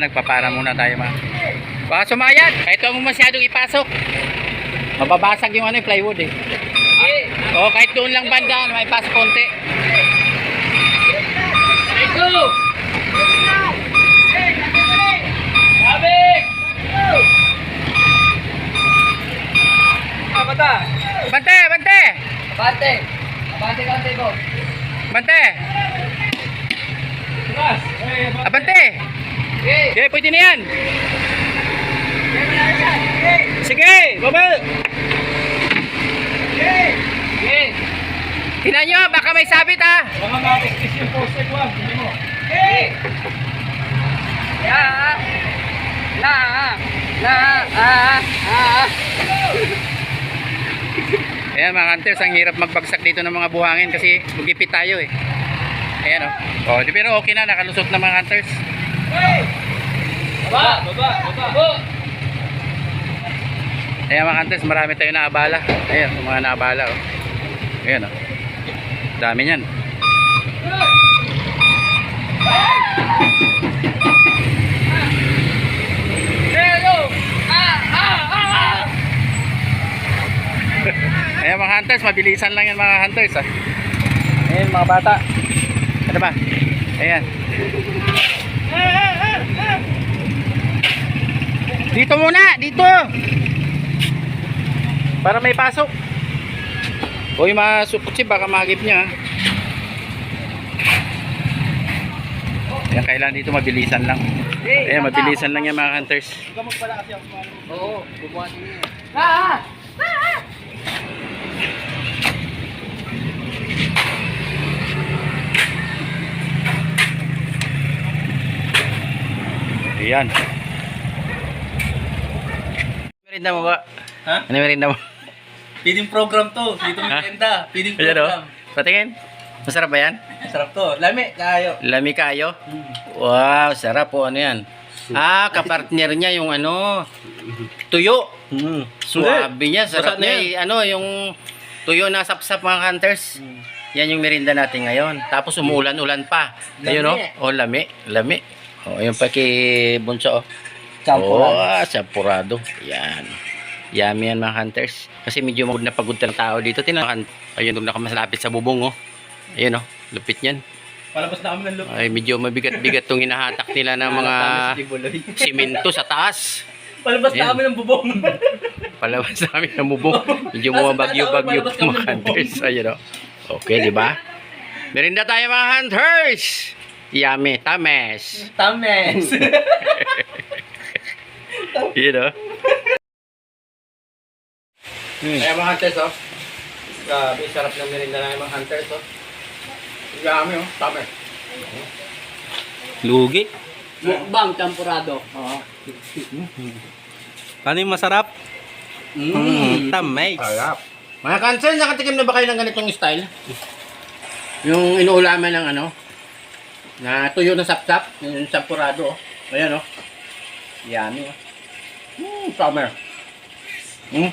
para muna tayo mga. Baka sumayad. Kahit huwag mo masyadong ipasok. Mababasag yung ano, yung plywood eh. O, kahit doon lang banda, may pasok konti. Go! Sabik! Ah, bata! Bante, bante! Abante! Abante, abante ko! Bante! Eh, Abante! Okay! Pwede na yan. Sige, baba. Okay! Tingnan nyo, baka may sabit ha. Mga mapikis yung poster ko, hindi mo. Okay! Ya! La! La! Ah! Ah! Ayan mga hunters, ang hirap magbagsak dito ng mga buhangin kasi magipit tayo eh. Ayan o. Oh. di pero okay na, nakalusot na mga hunters. Baba! Baba! Baba! Ayan mga hunters, marami tayo naabala. Ayan, mga naabala oh. Ayan o. Dami niyan. Ayan mga hunters, mabilisan lang yan mga hunters ah. Ayan mga bata. Ano ba? Ayan. Dito muna, dito. Para may pasok. Uy, masupot si baka magip niya. ah. Ayan, kailangan dito mabilisan lang. Ayan, mabilisan lang yan mga hunters. Oo, bubuhatin niya. Ah! Ah! Ayan. Merinda mo ba? Ha? Ano merinda mo? Feeding program to. Dito tenda. Feeding Ayan o. program. Patingin. Masarap ba yan? Sarap to. Lami, kayo. Lami kayo? Wow, sarap po. Ano yan? Ah, kapartner niya yung ano, tuyo. Mm. Suwabe niya, sarap niya. eh. Ano, yung tuyo na sapsap mga hunters. Yan yung merinda natin ngayon. Tapos umuulan-ulan pa. Ayun. Lami. Oh, lami. Lami. Oh, ayun pa kay Bunso. Oh. Champuran. Oh, champurado. Yan. Yummy yan mga hunters. Kasi medyo magod na pagod ng tao dito. Tinan Ayun, doon nakamalapit sa bubong oh. Ayun oh, lupit yan. Palabas na kami ng lupa. Ay, medyo mabigat-bigat tong hinahatak nila ng mga simento sa taas. Palabas Ayan. na kami ng bubong. Palabas namin ng bubong. Medyo bumabagyo-bagyo kami mga hunters. Ayun oh. Okay, di ba? Merinda tayo mga hunters! Yummy, tames. Tames. Yun oh. Hmm. Kaya mga hunters oh. Grabe, sarap ng merinda na mga hunters oh. Yummy oh, tames. Lugi. Mukbang champurado. Ano yung masarap? Mm. Tames. Sarap. Mga kansan, nakatikim na ba kayo ng ganitong style? Yung inuulaman ng ano, na tuyo ng sapsap, yung sampurado, oh. Ayan, oh. Yummy, oh. Mmm, summer. Hmm,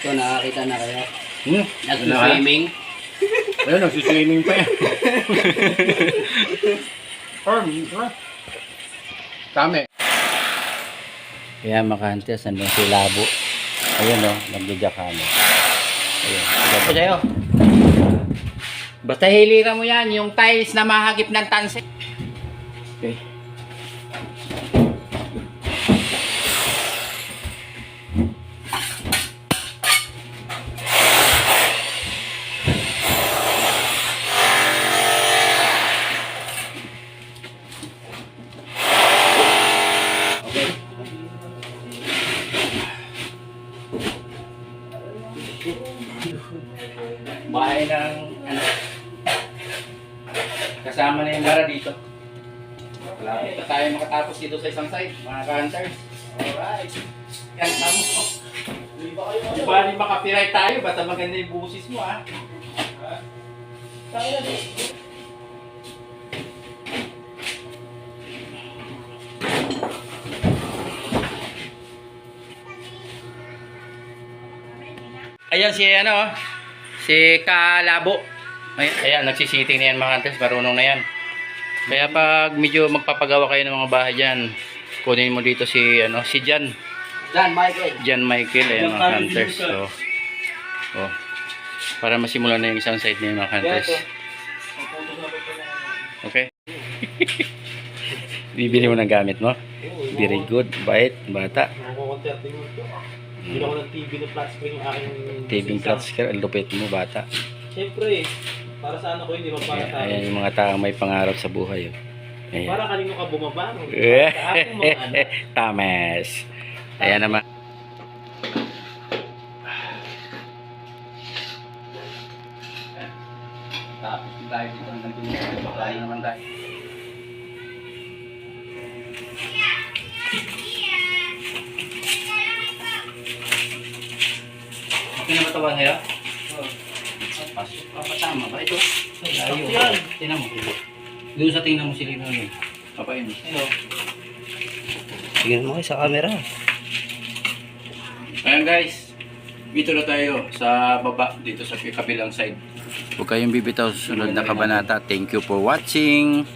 So, nakakita na kayo. hmm. Nag-swimming. Ayun, nagsiswimming pa yan. Or, Tame. Kaya makahantes, nandun si Labo. Ayun o, oh, nagjajakano. Ayun, gapo sa'yo. Basta hilira mo yan, yung tiles na mahagip ng tanse. Okay. Ano, kasama na yung bara dito. Malapit na tayo makatapos dito sa isang side, mga ka-hunters. Alright. Yan, tamo ko. Di ba di makapiright tayo, basta maganda yung busis mo ha. Ayan si ano, si Kalabo. Ay, ayan, nagsisitting na yan mga hunters, marunong na yan. Kaya pag medyo magpapagawa kayo ng mga bahay dyan, kunin mo dito si ano si Jan. John Michael. Jan Michael ayan mga hunters. So, oh, para masimulan na yung isang side na yung mga hunters. Okay? Bibili mo ng gamit mo? Very good. Bait. Bata. Hindi ako ng TV na flat screen yung aking... TV flat screen. Lupit mo, bata. Siyempre, para sa ano ko, hindi ba para Ayan, tayo. ayan yung mga taong may pangarap sa buhay. Oh. Ayan. Para kanino ka bumaba. no? Sa aking mga anak. Tames. Ayan naman. Tapos tayo dito hanggang dito. Bakla naman tayo. Okay na Pasok. Ba ito? Layo. Tingnan mo. Doon sa tingnan mo sila yun. Papain mo. Tingnan mo kayo sa camera. Ayan guys, dito na tayo sa baba, dito sa kabilang side. Huwag kayong bibitaw sa sunod na kabanata. Thank you for watching.